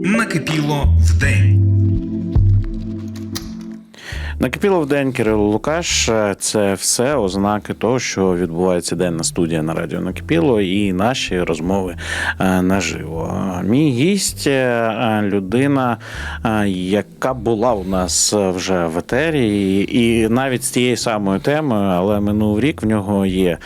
Накипіло вдень. Накипіло в день Кирило Лукаш. Це все ознаки того, що відбувається денна студія на радіо Накипіло і наші розмови е, наживо. Мій гість е, людина, е, яка була у нас вже в етері, і навіть з тією самою темою, але минув рік в нього є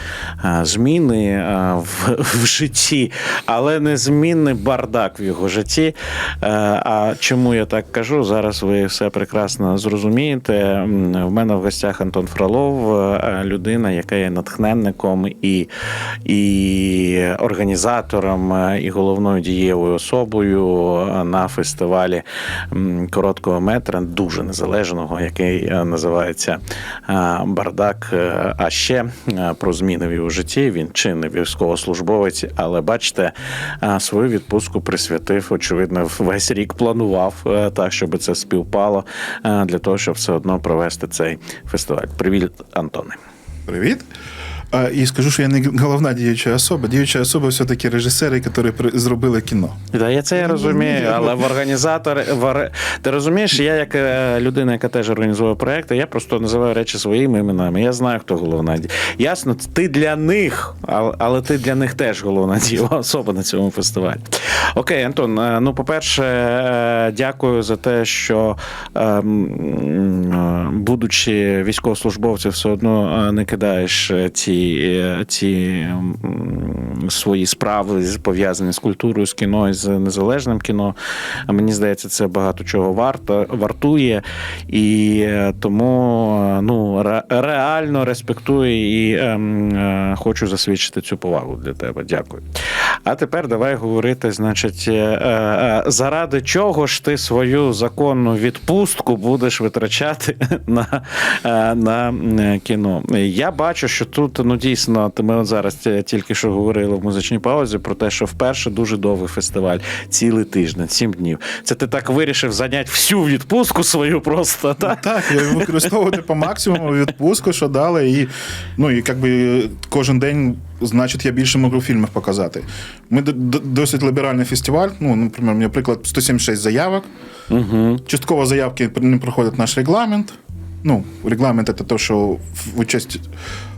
е, зміни е, в, в житті, але не змінний бардак в його житті. Е, А чому я так кажу? Зараз ви все прекрасно зрозумієте. М, В мене в гостях Антон Фролов, е, людина, яка є натхненником і, і організатором, е, і головною дієвою особою е, на фестивалі короткого метра, дуже незалежного, який називається Бардак. А ще про зміни в його житті. Він чинний військовослужбовець, але бачите, свою відпустку присвятив, очевидно, весь рік планував так, щоб це співпало для того, щоб все одно провести цей фестиваль. Привіт, Антоне. Привіт. А, І скажу, що я не головна діюча особа. Діюча особа все-таки режисери, які зробили кіно. Да, я це я розумію, але в організатор в ти розумієш, я як е, людина, яка теж організує проекти, я просто називаю речі своїми іменами. Я знаю, хто головна ді- Ясно, ти для них, але, ти для них теж головна дієва особа на цьому фестивалі. Окей, Антон. е, Ну, по-перше, е, дякую за те, що е, м, е, будучи військовослужбовцем, все одно не кидаєш ці, е, ці свої справи пов'язані з культурою, з кіно і з незалежним кіно. Мені здається, це багато чого варто вартує, і е, тому е, ну реально респектую і ем, хочу засвідчити цю повагу для тебе. Дякую. А тепер давай говорити, значить, заради чого ж ти свою законну відпустку будеш витрачати на, на кіно? Я бачу, що тут ну дійсно, ми зараз тільки що говорили в музичній паузі про те, що вперше дуже довгий фестиваль, цілий тиждень, сім днів. Це ти так вирішив зайняти всю відпустку свою просто, так? Так, я використовувати по максимуму відпустку, що дали. І, ну, і якби кожен день, значить, я більше можу фільмів показати. Ми досить ліберальний фестиваль. Ну, наприклад, наприклад, 176 заявок. Угу. Частково заявки не проходять наш регламент. Ну, регламент це те, що в участь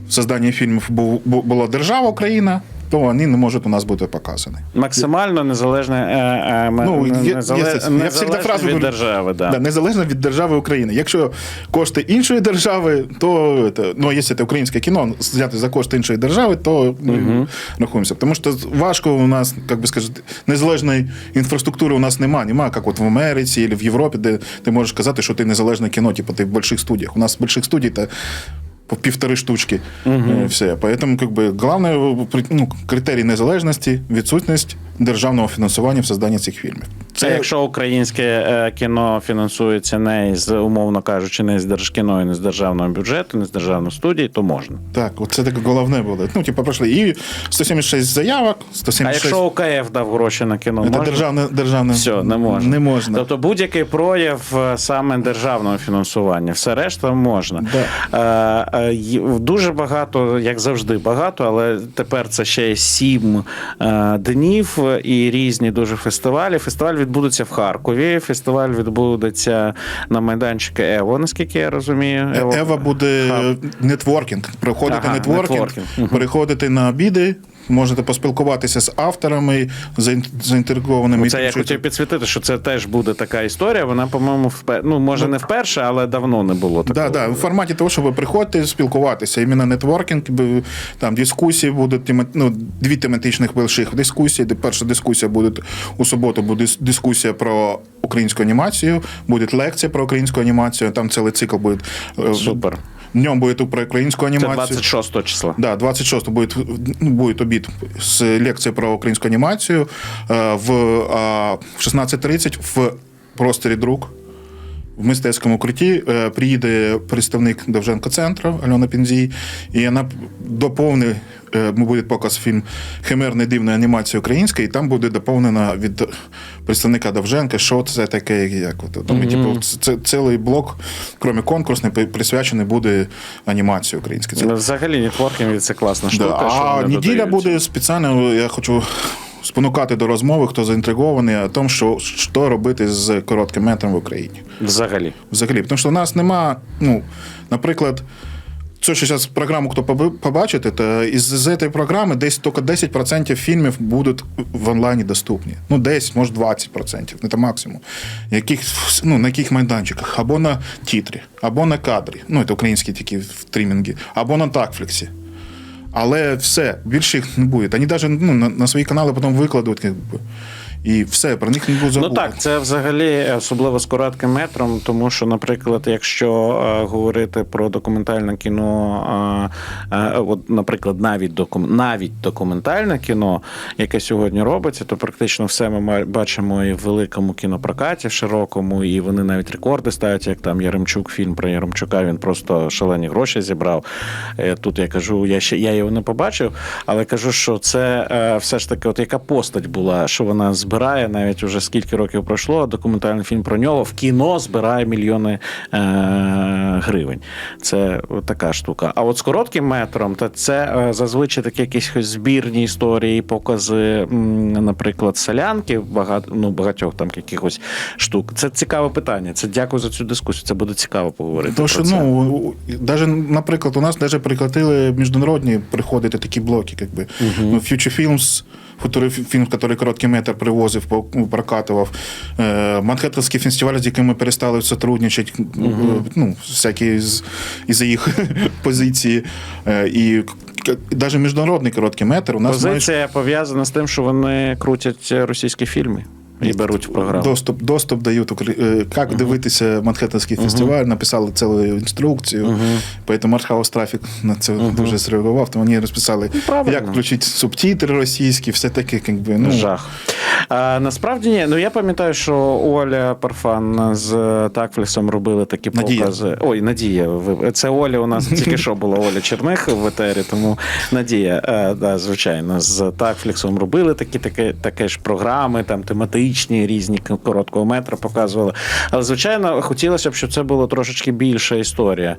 в созданні фільмів бу- бу- була держава Україна, то вони не можуть у нас бути показані. Максимально незалежне, е, е, Ну, є- незале- я фразу від держави. Да. Да, незалежно від держави України. Якщо кошти іншої держави, то ну, якщо це українське кіно взяти за кошти іншої держави, то ми рахуємося. Тому що важко у нас, як би сказати, незалежної інфраструктури у нас немає. Немає, як от в Америці або в Європі, де ти можеш казати, що ти незалежне кіно, типу ти в больших студіях. У нас в больших студій та по півтори штучки. Угу. Все. Поэтому, как бы, главное ну, критерій незалежності, відсутність державного фінансування в созданні цих фільмів. Це якщо українське е, кіно фінансується не з умовно кажучи, не з держкіно і не з державного бюджету, не з державної студії, то можна. Так, оце таке головне було. Ну, типу, пройшли і 176 заявок, А якщо ОКФ дав гроші на кіно, Це можна? державне, державне... Все, не можна. Не можна. Тобто будь-який прояв е, саме державного фінансування, все решта можна. Да. Е, Дуже багато, як завжди, багато, але тепер це ще сім днів і різні дуже фестивалі. Фестиваль відбудеться в Харкові. Фестиваль відбудеться на майданчику Ево, наскільки я розумію. Е, Ева буде Хаб. нетворкінг. Проходити Ага, нетворкінг, нетворкінг. Переходити на обіди, можете поспілкуватися з авторами, заін- заінтригованими. Це я хотів підсвітити, що це теж буде така історія. Вона, по-моєму, впер... ну може не вперше, але давно не було такого. Да, да, в форматі того, що ви приходите спілкуватися, іменно нетворкінг, там дискусії будуть ну, дві тематичних великих дискусії. Де Перша дискусія буде у суботу, буде дискусія про українську анімацію, буде лекція про українську анімацію. Там цілий цикл буде. е, Супер. Днем будет про українську анимацию. анімацію. 26 числа. Да, 26 будет, ну, будет обид с лекцией про українську анімацію е, в, в 16.30 в просторі друк. В мистецькому укритті е, приїде представник Довженко центру Альона Пінзій, і вона доповнить, е, буде показ фільм Химерний дивної анімації української, і там буде доповнена від представника Довженка, що це таке, як от. Тому, типу, це цілий блок, крім конкурсний, присвячений буде анімації українській. Взагалі, нетворкінг це класна штука. Да. А неділя додають. буде спеціально, я хочу спонукати до розмови, хто заінтригований, о тому, що, що робити з коротким метром в Україні. Взагалі. Взагалі, тому що у нас нема, ну, наприклад. Це що зараз програму, хто побачите, то із з цієї програми десь тільки 10% фільмів будуть в онлайні доступні. Ну, 10, може 20%, не це максимум. Яких, ну, на яких майданчиках? Або на тітрі, або на кадрі. Ну, це українські такі стрімінги, або на такфліксі. Але все, більше їх не буде. Вони навіть ну, на, на свої канали потім викладуть. І все, про них не було будуть Ну так, це взагалі особливо з коротким метром, тому що, наприклад, якщо е, говорити про документальне кіно, е, е, от, наприклад, навіть докум, навіть документальне кіно, яке сьогодні робиться, то практично все ми бачимо і в великому кінопрокаті, в широкому, і вони навіть рекорди ставлять, як там Яремчук, фільм про Яремчука, він просто шалені гроші зібрав. Е, Тут я кажу, я ще я його не побачив, але кажу, що це е, все ж таки, от яка постать була, що вона збирає навіть уже скільки років пройшло. Документальний фільм про нього в кіно збирає мільйони е, гривень. Це така штука. А от з коротким метром, то це е, зазвичай такі якісь збірні історії, покази, м, наприклад, солянки, багато ну багатьох там якихось штук. Це цікаве питання. Це дякую за цю дискусію. Це буде цікаво поговорити. Тому про це. ну, навіть, наприклад, у нас навіть прикратили міжнародні приходити такі блоки, якби. Ну, Future Films, футурфільм, який короткий метр привозив, ну, прокатував. Е, Манхеттенський фестиваль, з яким ми перестали сотрудничати, ну, всякі з, із-за їх позиції. Е, І навіть міжнародний короткий метр у нас Позиція пов'язана з тим, що вони крутять російські фільми і беруть в програму. Доступ, доступ дають е, як дивитися Манхеттенський фестиваль, написали цілу інструкцію. Поэтому Артхаус Трафік на це дуже зреагував. Тому вони розписали, правильно. як включити субтитри російські, все таке, якби. Ну, Жах. А, насправді ні. Ну я пам'ятаю, що Оля Парфан з Такфлісом робили такі Надія. покази. Ой, Надія. Це Оля у нас тільки що була Оля Черних в етері, тому Надія, е, да, звичайно, з Такфліксом робили такі таке, таке ж програми, там тематичні, різні короткого метра показували. Але, звичайно, хотілося б, щоб це було трошечки більша історія.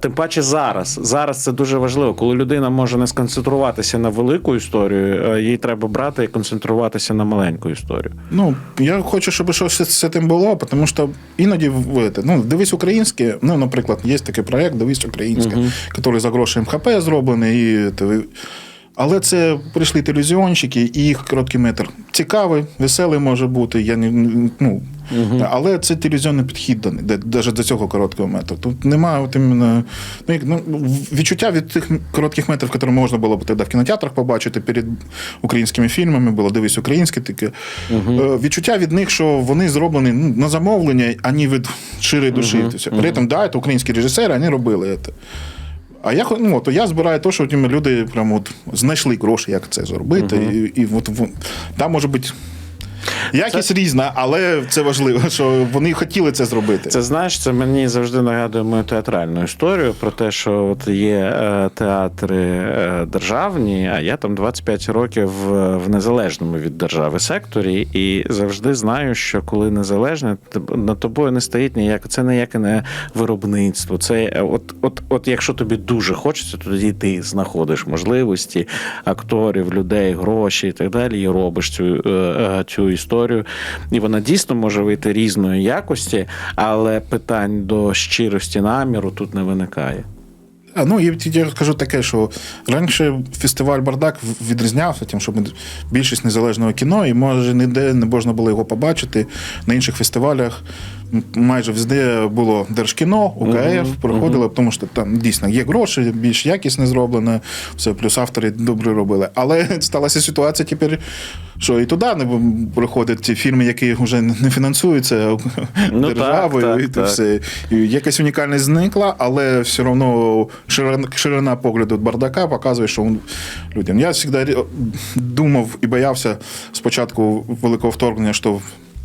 Тим паче зараз. Зараз це дуже важливо, коли людина може не сконцентруватися на велику історію, їй треба брати і концентруватися на маленьку історію. Ну, я хочу, щоб щось з цим було, тому що іноді в- в- ну, дивись українське. Ну, наприклад, є такий проєкт Дивись українське, який за гроші МХП зроблений. І, але це прийшли телевізіонщики, і їх короткий метр цікавий, веселий може бути. Я не ну. Але це телевізійний підхід до навіть до цього короткого метру. Тут немає от іменно, ну, як, ну, відчуття від тих коротких метрів, які можна було б тоді в кінотеатрах побачити перед українськими фільмами, було дивись українське таке. Е, Відчуття від них, що вони зроблені ну, на замовлення, а не від щирої душі. Тобто, При цьому, да, це українські режисери, вони робили це. А я ну, то я збираю те, що от люди прямо от знайшли гроші, як це зробити. І, і от, там може бути. Якість різна, але це важливо, що вони хотіли це зробити. Це знаєш, це мені завжди нагадує мою театральну історію про те, що от є е, театри е, державні, а я там 25 років в в незалежному від держави секторі, і завжди знаю, що коли незалежне, над тобою не стоїть ніяк, це ніяке не виробництво. Це е, от, от, от якщо тобі дуже хочеться, то тоді ти знаходиш можливості акторів, людей, гроші і так далі, і робиш цю, е, е, цю історію. І вона дійсно може вийти різної якості, але питань до щирості наміру тут не виникає. А, ну, і я скажу таке, що раніше фестиваль Бардак відрізнявся тим, що більшість незалежного кіно, і може ніде не можна було його побачити. На інших фестивалях майже везде було Держкіно, УКФ, проходило, тому що там дійсно є гроші, більш якісно зроблено, все, плюс автори добре робили. Але сталася ситуація тепер, що і туди не приходять ті фільми, які вже не фінансуються Ну, державою, так, так, і так. все. І якась унікальність зникла, але все одно ширина, ширина погляду бардака показує, що він людям. Я завжди думав і боявся спочатку великого вторгнення, що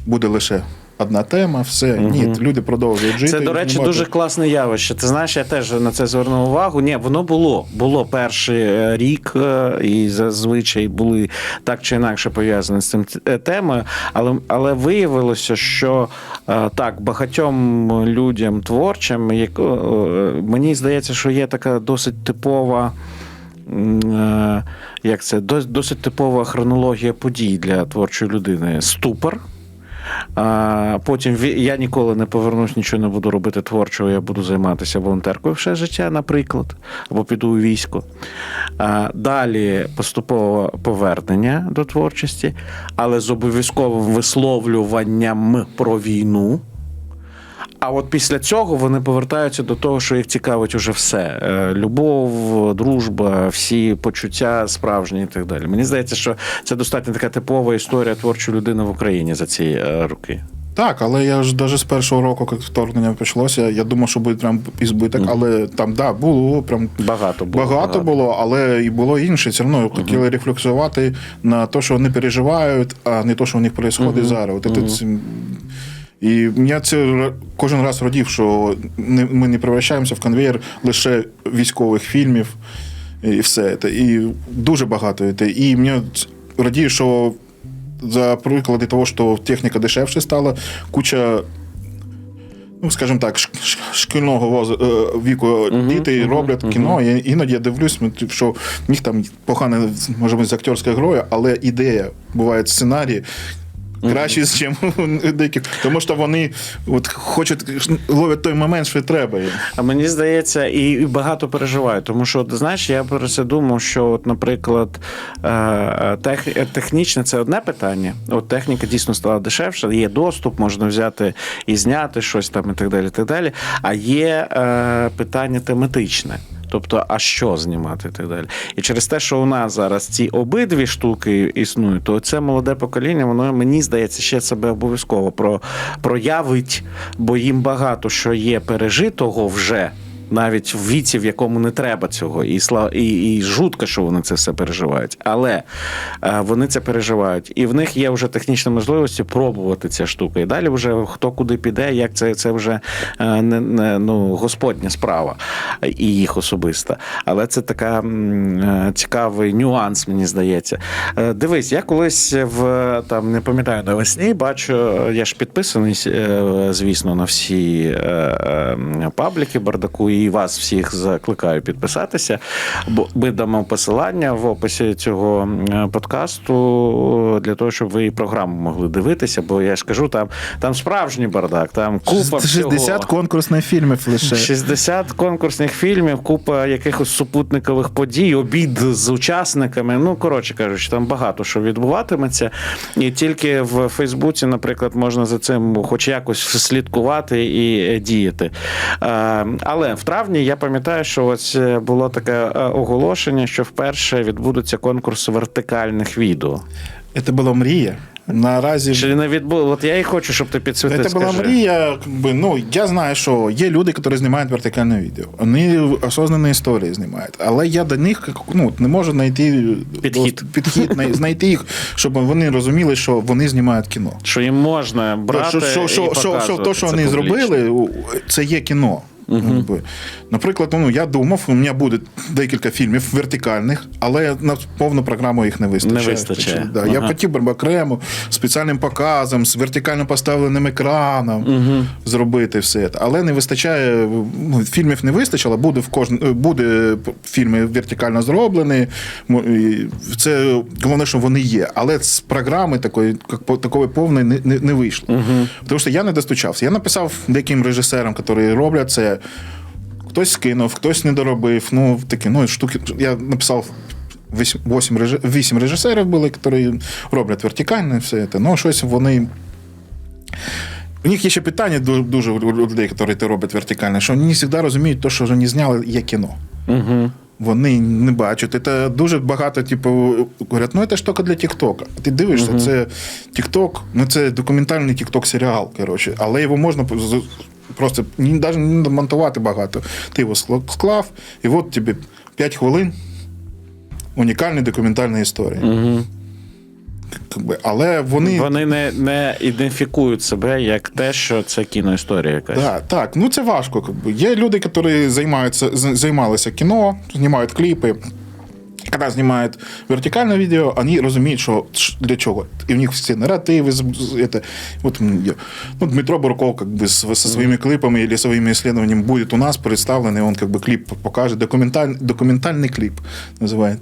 буде лише одна тема, все. Ні, люди продовжують жити. Це, до речі, знімати. дуже класне явище. Ти знаєш, я теж на це звернув увагу. Ні, воно було. Було перший е, рік, е, і зазвичай були так чи інакше пов'язані з цим е, темою. Але, але виявилося, що так, багатьом людям творчим, як, мені здається, що є така досить типова. як це досить типова хронологія подій для творчої людини. Ступор. А потім я ніколи не повернусь, нічого не буду робити творчого. Я буду займатися волонтеркою все життя, наприклад, або піду у військо. А, далі поступове повернення до творчості, але з обов'язковим висловлюванням про війну. А от після цього вони повертаються до того, що їх цікавить уже все: Е, любов, дружба, всі почуття справжні і так далі. Мені здається, що це достатньо така типова історія творчої людини в Україні за ці е, роки. Так, але я ж навіть з першого року, як вторгнення почалося, я думав, що буде прям ізбиток, але там да, було прям Багато було. багато було, але і було інше. Все одно хотіли рефлексувати на те, що вони переживають, а не те, що у них відбувається зараз. От це, це- і мене це кожен раз радів, що ми не превращаємося в конвейер лише військових фільмів і все. І дуже багато. І мені радіє, що за приклади того, що техніка дешевше стала, куча. Ну, скажімо так, шкільного е, віку діти роблять кіно. І іноді я дивлюсь, ну, що в них там погано, може бути, з акторською грою, але ідея буває сценарії. Краще, ніж у деяких. Тому що вони от хочуть ловлять той момент, що треба. А мені здається, і і багато переживаю, тому що знаєш, я про це думав, що, от, наприклад, е, тех, технічне це одне питання. От техніка дійсно стала дешевша, є доступ, можна взяти і зняти щось там і так далі. І так далі. А є е, питання тематичне. Тобто, а що знімати і так далі. І через те, що у нас зараз ці обидві штуки існують, то це молоде покоління, воно мені здається, ще себе обов'язково про, проявить, бо їм багато що є пережитого вже. Навіть в віці, в якому не треба цього, і і, і жутко, що вони це все переживають. Але е, вони це переживають, і в них є вже технічні можливості пробувати ця штука. І далі вже хто куди піде, як це, це вже е, не, не ну, господня справа і їх особиста. Але це така е, цікавий нюанс, мені здається. Дивись, я колись в там не пам'ятаю навесні, бачу, я ж підписаний, звісно, на всі пабліки бардаку, і вас всіх закликаю підписатися. Бо ми дамо посилання в описі цього е, подкасту для того, щоб ви і програму могли дивитися. Бо я ж кажу, там, там справжній бардак, там купа 60 всього. конкурсних фільмів лише. 60 конкурсних фільмів, купа якихось супутникових подій, обід з учасниками. Ну, коротше кажучи, там багато що відбуватиметься. І тільки в Фейсбуці, наприклад, можна за цим хоч якось слідкувати і е, діяти. Е, Але в травні я пам'ятаю, що ось е, було таке е, оголошення, що вперше відбудеться конкурс вертикальних відео. Це була мрія. Наразі Чи не відбуло? От я і хочу, щоб ти підсвітив. Це була мрія. Ну, я знаю, що є люди, які знімають вертикальне відео. Вони осознані історії знімають. Але я до них ну, не можу знайти Підхід. підхід знайти їх, щоб вони розуміли, що вони знімають кіно. Що їм можна брати. що, що, і що, що, що, показувати то, що вони публічно. зробили, це є кіно. Якби. Наприклад, ну, я думав, у мене буде декілька фільмів вертикальних, але на повну програму їх не вистачає. Не вистачає. Да, Я хотів би окремо спеціальним показом, з вертикально поставленим екраном зробити все це. Але не вистачає, ну, фільмів не вистачило, буде в кожн... буде фільми вертикально зроблені. Це головне, що вони є. Але з програми такої, такої повної не, не, не вийшло. Тому що я не достучався. Я написав деяким режисерам, які роблять це. Хтось скинув, хтось не доробив. Ну, такі, ну, штуки. Я написав. 8, реж... 8 режисерів були, які роблять вертикально все це. Ну, щось вони. У них є ще питання дуже у людей, які роблять вертикально, що вони не завжди розуміють, те, що вони зняли, є кіно. Угу. Вони не бачать. Це дуже багато, типу, говорять, ну це ж тільки для Тіктока. Ти дивишся, це Тікток, ну це документальний Тікток серіал, коротше, але його можна просто навіть не монтувати багато. Ти його склав, і от тобі 5 хвилин унікальної документальної історії. Угу. Але вони. Вони не, не ідентифікують себе як те, що це кіноісторія якась. Да, так, ну це важко. Є люди, які займаються, займалися кіно, знімають кліпи Когда снимают вертикальное видео, они разумеют, что ш- для чего. И у них все нарративы. з- з- Это, вот, м, я- ну, Дмитро Бурков как бы с- со своими клипами или своими исследованиями будет у нас представленный, он как бы клип покаже, документаль, документальний кліп називає.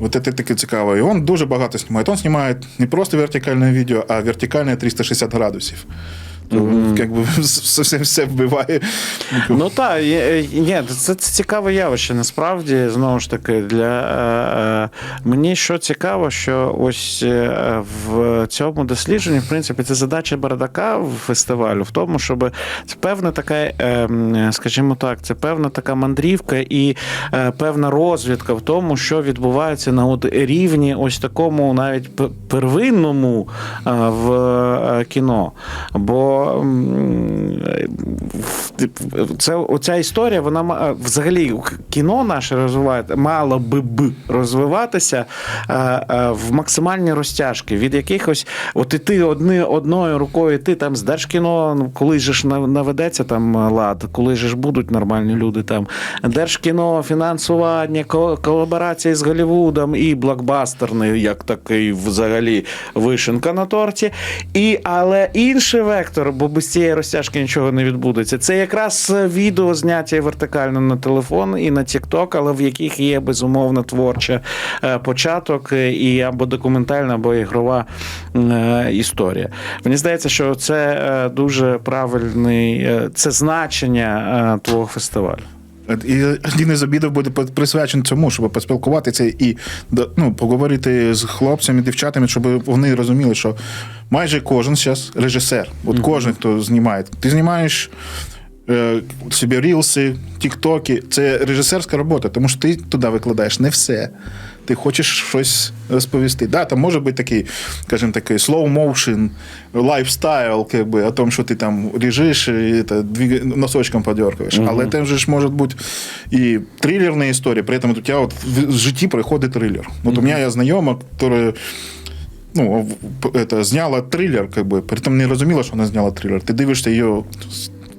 Вот это таке цікаво. І він дуже багато знімає. Он знімає не просто вертикальне відео, а вертикальне 360 градусів. То, как би, совсем все вбиває. Ну так, ні, це, це цікаве явище. Насправді, знову ж таки, для е, е, мені що цікаво, що ось е, в цьому дослідженні, в принципі, це задача бардака в фестивалю в тому, щоб це певна така, е, скажімо так, це певна така мандрівка і е, певна розвідка в тому, що відбувається на от рівні ось такому навіть первинному е, в е, кіно. Бо м, це оця історія, вона взагалі кіно наше розвиває, мало би б розвиватися е, е, в максимальні розтяжки, від якихось, от і ти одни, одною рукою, ти там з Держкіно, ну, коли ж наведеться там лад, коли ж будуть нормальні люди там. Держкіно, фінансування, ко- колаборації з Голлівудом і блокбастерний, як такий взагалі вишенка на торті. І, але інший вектор, бо без цієї розтяжки нічого не відбудеться. Це якраз відео зняті вертикально на телефон і на TikTok, але в яких є безумовно творча е, початок е, і або документальна, або ігрова е, історія. Мені здається, що це е, дуже правильний е, це значення е, твого фестивалю. І один із обідів буде присвячений цьому, щоб поспілкуватися і ну, поговорити з хлопцями, дівчатами, щоб вони розуміли, що майже кожен зараз режисер. От кожен, хто знімає. Ти знімаєш е, собі рілси, тіктоки. Це режисерська робота, тому що ти туди викладаєш не все Ти хочеш щось розповісти. Да, там може бути такий, скажімо, такий slow motion, лайфстайл, как бы, о том, що ти там ріжиш і это, двиг... носочком подергаєш. Але там же ж може бути і трилерна історія, при этом у тебе от в житті проходить трилер. От у мене є знайома, яка ну, в- это, зняла трилер, как бы, при этом не розуміла, що вона зняла трилер. Ти дивишся її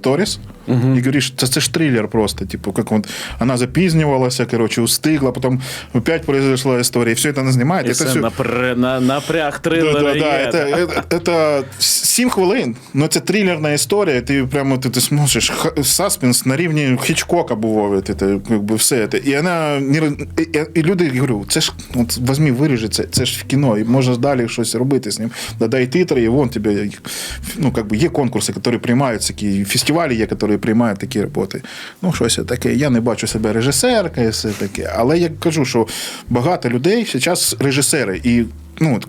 сторіс, і говориш, це, це ж трилер просто. Типу, как вот, вона запізнювалася, короче, устигла, потім опять произошла історія, і все це не знімає. І Це це все... напр... на, напряг трилера Да, да, да, є. это, это, это 7 хвилин, ну це трилерна історія, ти прямо ти, ти смотриш, х- саспенс на рівні Хічкока буває, це, как би, все це. І, вона, не роз- і, і люди, я говорю, це ж, от, возьми, виріжи це, це ж в кіно, і можна далі щось робити з ним. Додай титри, і вон тебе, ну, как би, є конкурси, які приймають такі, фестивалі є, які приймають такі роботи. Ну, щось таке. Я не бачу себе режисеркою, все таке. Але я кажу, що багато людей зараз режисери. І, ну,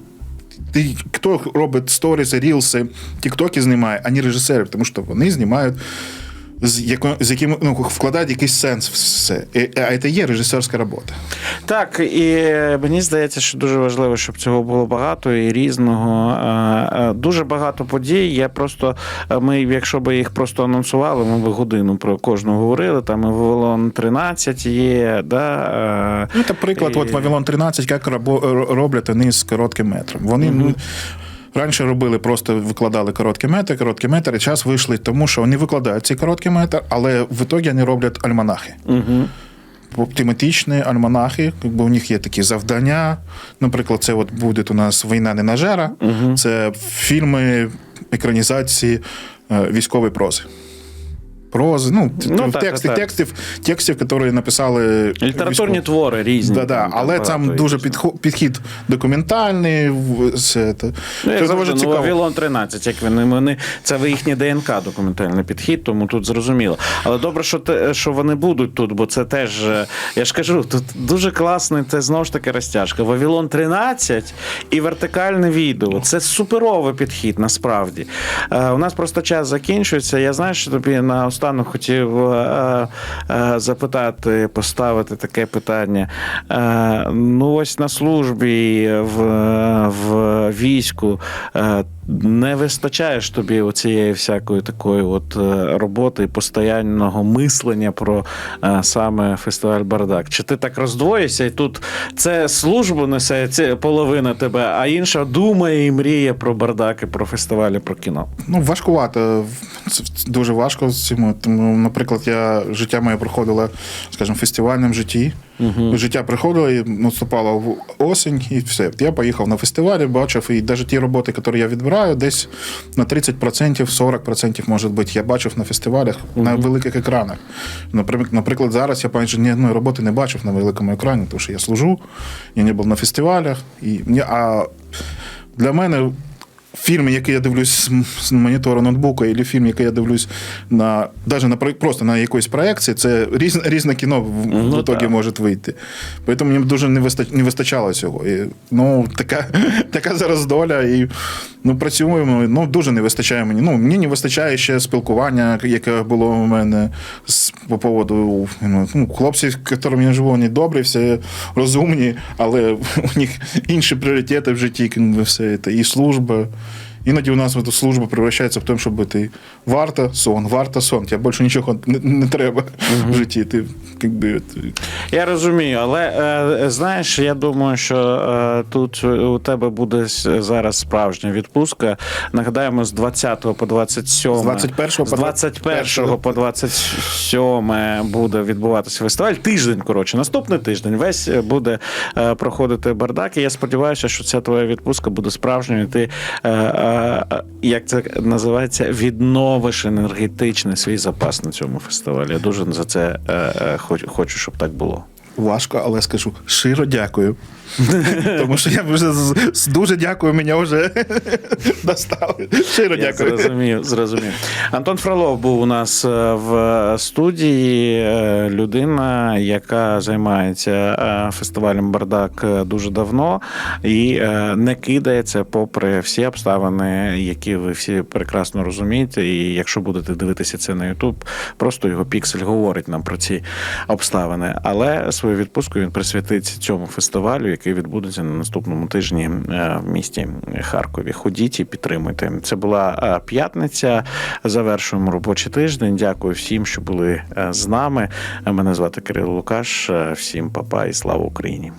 ти, хто робить сторіси, рілси, тіктоки знімає, а не режисери, тому що вони знімають з, яко, з яким ну, вкладають якийсь сенс в все. І- А це є режисерська робота. Так, і мені здається, що дуже важливо, щоб цього було багато і різного. Е, е, Дуже багато подій. Я просто е, ми, якщо б їх просто анонсували, ми б годину про кожну говорили. Там і Вавилон 13 є. Да, Ну, це приклад, І- от Вавилон 13, як роблять вони з коротким метром. Вони ну, раніше робили, просто викладали короткі метр, короткий метр, і час вийшли тому, що вони викладають цей короткий метр, але в ітогі вони роблять альманахи. Угу. тематичні альманахи, якби у них є такі завдання. Наприклад, це от буде у нас Війна не нажера, це фільми екранізації е, військової прози. Прози, ну, Ну, ну так, тексти, так, текстів, текстів, які написали Літературні військові. твори різні. Да, да. Там Але там дуже підхо- підхід документальний. Все це. Ну, як Це завжди, дуже ну, цікаво. Вавилон 13, як вони, вони це в їхнє ДНК документальний підхід, тому тут зрозуміло. Але добре, що те, що вони будуть тут, бо це теж, е, я ж кажу, тут дуже класний, це знову ж таки розтяжка. Вавилон 13 і вертикальне відео. Це суперовий підхід, насправді. Е, у нас просто час закінчується. Я знаю, що тобі наостанок хотів е, е, запитати, поставити таке питання. Е, ну, ось на службі в, в війську. е, Не вистачає ж тобі оцієї всякої такої от е, роботи постоянного мислення про е, саме фестиваль Бардак. Чи ти так роздвоїшся, і тут це службу несе це половина тебе, а інша думає і мріє про бардак і про фестивалі, про кіно. Ну, важкувато. Дуже важко з цим. Тому, наприклад, я життя моє проходило, скажімо, в фестивальному житті. Життя приходило, і наступала в- осінь, і все. Я поїхав на фестивалі, бачив, і навіть ті роботи, які я відбираю, десь на 30%, 40% може бути, я бачив на фестивалях на великих екранах. Наприклад, наприклад, зараз я майже ні одної роботи не бачив на великому екрані, тому що я служу, я не був на фестивалях. І, а для мене фільми, які я дивлюсь з монітора ноутбука, або фільм, який я дивлюсь на навіть на про- просто на якоїсь проекції, це різне, різне кіно в, Ну, в итогі може вийти. Тому мені дуже не вистачало, не вистачало цього. І, ну, така, така зараз доля. І ну, працюємо. Ну, дуже не вистачає мені. Ну, мені не вистачає ще спілкування, яке було у мене з, по поводу ну, ну, хлопці, якими я живу, вони добрі, всі розумні, але у них інші пріоритети в житті, якби все це, і служба. Іноді у нас от служба превращається в тому, щоб бути варта сон, варта сон. Тебе більше нічого не, не треба в житті. Ти, якби, от, Я розумію, але е, знаєш, я думаю, що е, тут у тебе буде зараз справжня відпустка. Нагадаємо, з 20 по 27. З 21 по 21 по 27 буде відбуватися фестиваль. Тиждень, коротше, наступний тиждень весь буде е, проходити бардак. І я сподіваюся, що ця твоя відпустка буде справжньою. Ти, як це називається, відновиш енергетичний свій запас на цьому фестивалі. Я дуже за це е, е, хочу, щоб так було. Важко, але скажу щиро дякую. Тому що я вже з- дуже дякую, мене вже достали. Щиро Я дякую. зрозумів, зрозумів. Антон Фролов був у нас е, в студії. Е, Людина, яка займається е, фестивалем Бардак е, дуже давно і е, не кидається попри всі обставини, які ви всі прекрасно розумієте. І якщо будете дивитися це на Ютуб, просто його піксель говорить нам про ці обставини. Але свою відпустку він присвятить цьому фестивалю, який відбудеться на наступному тижні е, в місті Харкові. Ходіть і підтримуйте. Це була е, п'ятниця. Завершуємо робочий тиждень. Дякую всім, що були е, з нами. Мене звати Кирило Лукаш. Всім папа і слава Україні.